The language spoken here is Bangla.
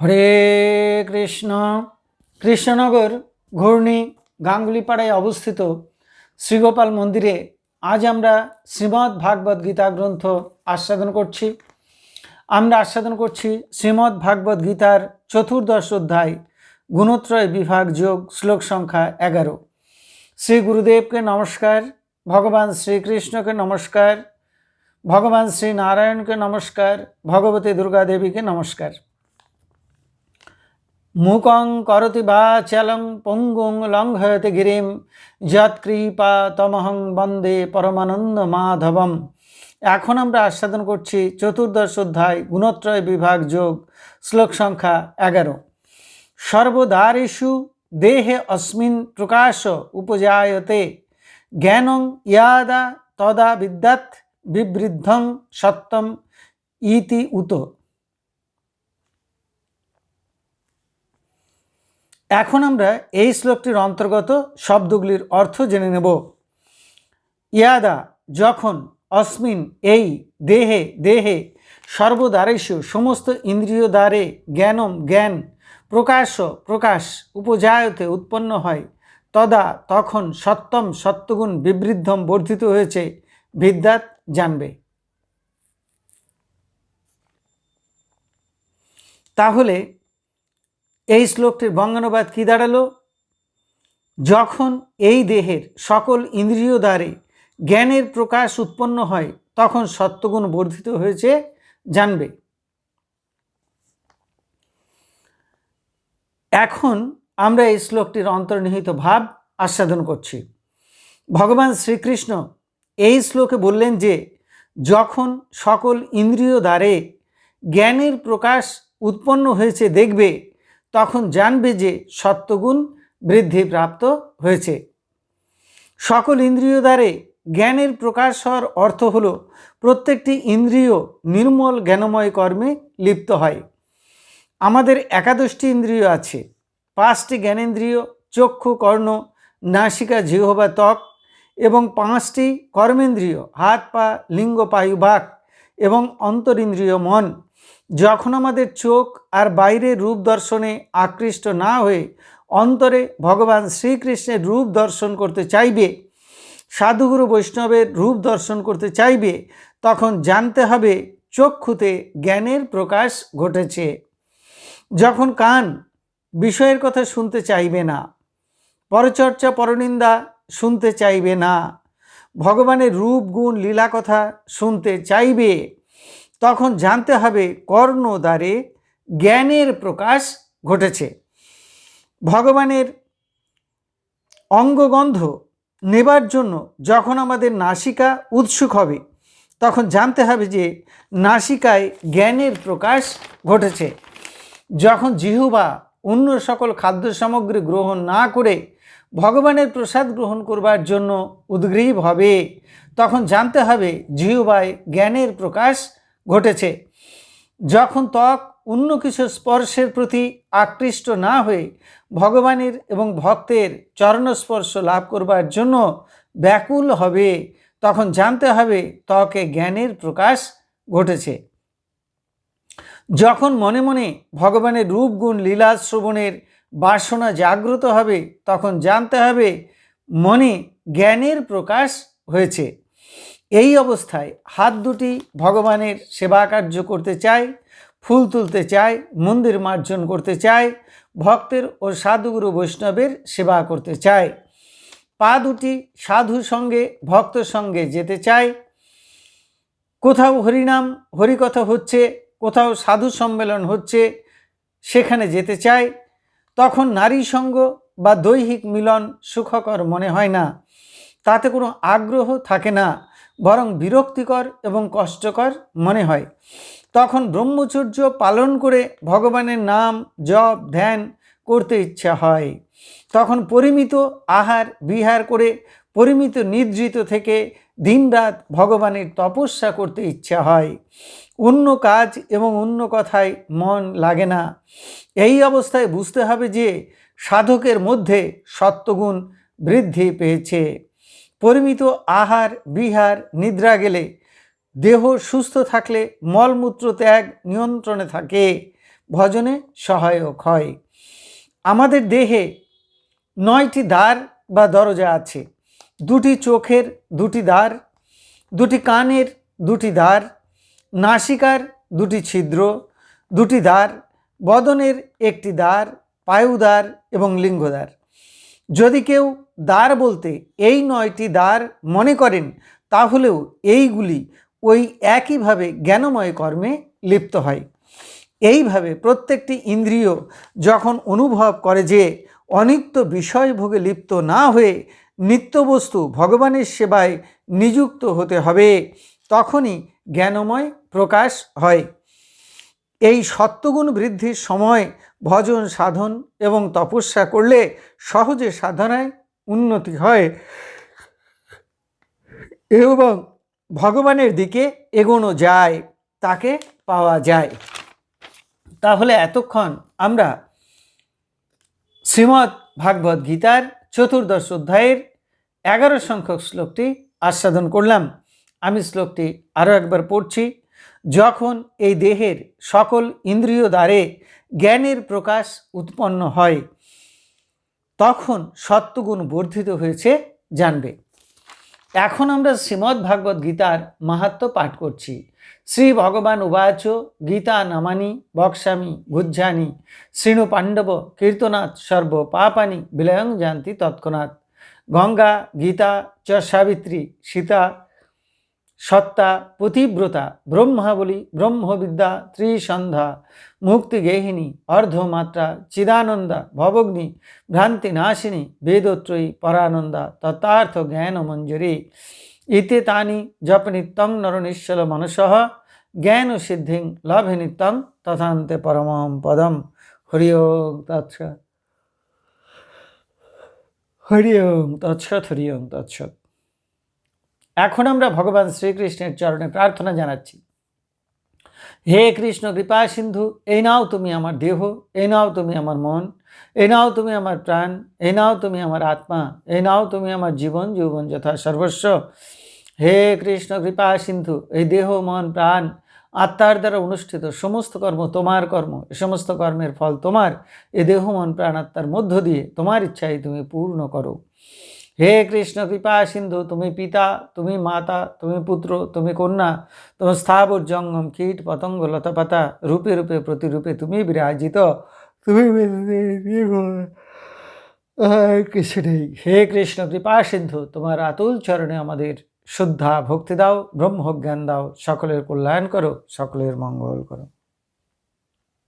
হরে কৃষ্ণ। কৃষ্ণনগর ঘূর্ণি গাঙ্গুলিপাড়ায় অবস্থিত শ্রীগোপাল মন্দিরে আজ আমরা শ্রীমদ্ ভাগবত গীতা গ্রন্থ আস্বাদন করছি। আমরা আস্বাদন করছি শ্রীমদ্ ভাগবত গীতার চতুর্দশ অধ্যায়, গুণত্রয় বিভাগ যোগ, শ্লোক সংখ্যা এগারো। শ্রী গুরুদেবকে নমস্কার, ভগবান শ্রীকৃষ্ণকে নমস্কার, ভগবান শ্রী নারায়ণকে নমস্কার, ভগবতী দুর্গা দেবীকে নমস্কার। মূকং করতি বা চলং পঙ্গুং লঙ্ঘয়তে গিরিম। যৎকৃপা তমহং বন্দে পরমানন্দ মাধবম। এখন আমরা আস্বাদন করছি চতুর্দশ অধ্যায়, গুণত্রয় বিভাগ যোগ, শ্লোক সংখ্যা এগারো। সর্বদারেষু দেহে অস্মিন প্রকাশ উপজায়তে। জ্ঞানং ইয়াদা তদা বিদ্যাৎ বিবৃদ্ধং সত্যম ইতি উত। এখন আমরা এই শ্লোকটির অন্তর্গত শব্দগুলির অর্থ জেনে নেব। ইয়াদা, যখন অস্মিন এই দেহে দেহে সর্বদ্বারেষু সমস্ত ইন্দ্রিয় দ্বারে জ্ঞানম জ্ঞান প্রকাশ প্রকাশ উপজায়তে উৎপন্ন হয়, তদা তখন সত্যম সত্যগুণ বিবৃদ্ধম বর্ধিত হয়েছে, বিদ্যাত জানবে। তাহলে এই শ্লোকটির বঙ্গানুবাদ কী দাঁড়াল? যখন এই দেহের সকল ইন্দ্রিয় দ্বারে জ্ঞানের প্রকাশ উৎপন্ন হয়, তখন সত্যগুণ বর্ধিত হয়েছে, জানবে। এখন আমরা এই শ্লোকটির অন্তর্নিহিত ভাব আস্বাদন করছি। ভগবান শ্রীকৃষ্ণ এই শ্লোকে বললেন যে, যখন সকল ইন্দ্রিয় দ্বারে জ্ঞানের প্রকাশ উৎপন্ন হয়েছে, দেখবে তখন জানবে যে সত্যগুণ বৃদ্ধি প্রাপ্ত হয়েছে। সকল ইন্দ্রিয় দ্বারে জ্ঞানের প্রকাশ হওয়ার অর্থ হল, প্রত্যেকটি ইন্দ্রিয় নির্মল জ্ঞানময় কর্মে লিপ্ত হয়। আমাদের একাদশটি ইন্দ্রিয় আছে, পাঁচটি জ্ঞানেন্দ্রিয়, চক্ষু, কর্ণ, নাসিকা, জিহবা, ত্বক এবং পাঁচটি কর্মেন্দ্রিয়, হাত, পা, লিঙ্গ, পায়ু, বাক এবং অন্তরিন্দ্রিয়, মন। যখন আমাদের চোখ আর বাইরের রূপ দর্শনে আকৃষ্ট না হয়ে অন্তরে ভগবান শ্রীকৃষ্ণের রূপ দর্শন করতে চাইবে, সাধুগুরু বৈষ্ণবের রূপ দর্শন করতে চাইবে, তখন জানতে হবে চক্ষুতে জ্ঞানের প্রকাশ ঘটেছে। যখন কান বিষয়ের কথা শুনতে চাইবে না, পরচর্চা পরনিন্দা শুনতে চাইবে না, ভগবানের রূপ, গুণ, লীলা কথা শুনতে চাইবে তখন জানতে হবে কর্ণ দ্বারে জ্ঞানের প্রকাশ ঘটেছে। ভগবানের অঙ্গগন্ধ নেবার জন্য যখন আমাদের নাসিকা উৎসুক হবে, তখন জানতে হবে যে নাসিকায় জ্ঞানের প্রকাশ ঘটেছে। যখন জিহুবা অন্য সকল খাদ্য সামগ্রী গ্রহণ না করে ভগবানের প্রসাদ গ্রহণ করবার জন্য উদ্গ্রীব হবে, তখন জানতে হবে জিহুবায় জ্ঞানের প্রকাশ ঘটেছে। যখন ত্বক অন্য কিছু স্পর্শের প্রতি আকৃষ্ট না হয়ে ভগবানের এবং ভক্তের চরণস্পর্শ লাভ করবার জন্য ব্যাকুল হবে, তখন জানতে হবে ত্বকে জ্ঞানের প্রকাশ ঘটেছে। যখন মনে মনে ভগবানের রূপ গুণ লীলা শ্রবণের বাসনা জাগ্রত হবে, তখন জানতে হবে মনে জ্ঞানের প্রকাশ হয়েছে। এই অবস্থায় হাত দুটি ভগবানের সেবা কার্য করতে চায়, ফুল তুলতে চায়, মন্দির মার্জন করতে চায়, ভক্তের ও সাধুগুরু বৈষ্ণবের সেবা করতে চায়। পা দুটি সাধু সঙ্গে ভক্ত সঙ্গে যেতে চায়। কোথাও হরিনাম, হরিকথা হচ্ছে, কোথাও সাধু সম্মেলন হচ্ছে, সেখানে যেতে চায়। তখন নারী সঙ্গ বা দৈহিক মিলন সুখকর মনে হয় না। তাতে কোনো আগ্রহ থাকে না। বরং বিরক্তিকর এবং কষ্টকর মনে হয়। তখন ব্রহ্মচর্য পালন করে ভগবানের নাম জপ, ধ্যান করতে ইচ্ছা হয়। তখন পরিমিত আহার বিহার করে পরিমিত নিদ্রিত থেকে দিনরাত ভগবানের তপস্যা করতে ইচ্ছা হয়। অন্য কাজ এবং অন্য কথায় মন লাগে না। এই অবস্থায় বুঝতে হবে যে সাধকের মধ্যে সত্যগুণ বৃদ্ধি পেয়েছে। পরিমিত আহার, বিহার, নিদ্রা গেলে, দেহ সুস্থ থাকলে মলমূত্র ত্যাগ নিয়ন্ত্রণে থাকে, ভজনে সহায়ক হয়। আমাদের দেহে নয়টি দ্বার বা দরজা আছে। দুটি চোখের দুটি দ্বার, দুটি কানের দুটি দ্বার, নাসিকার দুটি ছিদ্র, দুটি দ্বার, বদনের একটি দ্বার পায়ুদ্বার এবং লিঙ্গদ্বার। যদি কেউ দ্বার বলতে এই নয়টি দ্বার মনে করেন, তাহলেও এইগুলি ওই একইভাবে জ্ঞানময় কর্মে লিপ্ত হয়। এইভাবে প্রত্যেকটি ইন্দ্রিয় যখন অনুভব করে যে অনিত্য বিষয়ভোগে লিপ্ত না হয়ে নিত্যবস্তু ভগবানের সেবায় নিযুক্ত হতে হবে, তখনই জ্ঞানময় প্রকাশ হয়। এই সত্যগুণ বৃদ্ধির সময় ভজন সাধন এবং তপস্যা করলে সহজে সাধনায় উন্নতি হয়। এবং ভগবানের দিকে এগোনো যায়, তাকে পাওয়া যায়। তাহলে এতক্ষণ আমরা শ্রীমদ্ ভাগবত গীতার চতুর্দশ অধ্যায়ের এগারো সংখ্যক শ্লোকটি আস্বাদন করলাম। আমি শ্লোকটি আরও একবার পড়ছি। যখন এই দেহের সকল ইন্দ্রিয় দ্বারে জ্ঞানের প্রকাশ উৎপন্ন হয় তখন সত্যগুণ বর্ধিত হয়েছে জানবে। এখন আমরা শ্রীমদ্ ভাগবত গীতার মাহাত্ম পাঠ করছি। শ্রী ভগবান উবাচ, গীতা নামানি বক্সামি গুজ্জানি, শ্রীণু পাণ্ডব, কীর্তনাথ, সর্ব পাপানি, বিলয়ং জানতি তৎক্ষণাৎ। গঙ্গা, গীতা, চ সাবিত্রী, সীতা সত্তা পতিব্রতা ব্রহ্মাবলী, ব্রহ্মবিদ্যা, ত্রিসন্ধ্যা মুক্তিগেহিনী অর্ধমাত্রা, চিদানন্দা, ভবগ্নি, ভ্রান্তি নাশিনী, বেদত্রয়ী, পরানন্দা, তত্ত্বার্থ জ্ঞান মঞ্জুরি। ইতে তানি জপ নিত্যং নরনিশ্বল মনসহ, জ্ঞান সিদ্ধিং লভে নিত্যং তথান্তে পরমম পদম। হরি ওম তৎসৎ হরি ওম তৎসৎ হরি ওম তৎসৎ এখন আমরা ভগবান শ্রীকৃষ্ণের চরণে প্রার্থনা জানাচ্ছি। হে কৃষ্ণ, কৃপা সিন্ধু, এই নাও তুমি আমার দেহ, এই নাও তুমি আমার মন, এই নাও তুমি আমার প্রাণ, এই নাও তুমি আমার আত্মা, এই নাও তুমি আমার জীবন, যৌবন যথা সর্বস্ব। হে কৃষ্ণ, কৃপা সিন্ধু, এই দেহ, মন, প্রাণ, আত্মার দ্বারা অনুষ্ঠিত সমস্ত কর্ম তোমার কর্ম, এ সমস্ত কর্মের ফল তোমার, এ দেহ, মন, প্রাণ, আত্মার মধ্য দিয়ে তোমার ইচ্ছাই তুমি পূর্ণ করো। হে কৃষ্ণ, কৃপা সিন্ধু, তুমি পিতা, তুমি মাতা, তুমি পুত্র, তুমি কন্যা, তুমি স্থাবর জঙ্গম কীট, পতঙ্গ, লতাপাতা, রূপে রূপে, প্রতিরূপে তুমি বিরাজিত। তুমি কিছু নেই হে কৃষ্ণ, কৃপা সিন্ধু, তোমার আতুল চরণে আমাদের শুদ্ধা ভক্তি দাও, ব্রহ্মজ্ঞান দাও, সকলের কল্যাণ করো, সকলের মঙ্গল করো।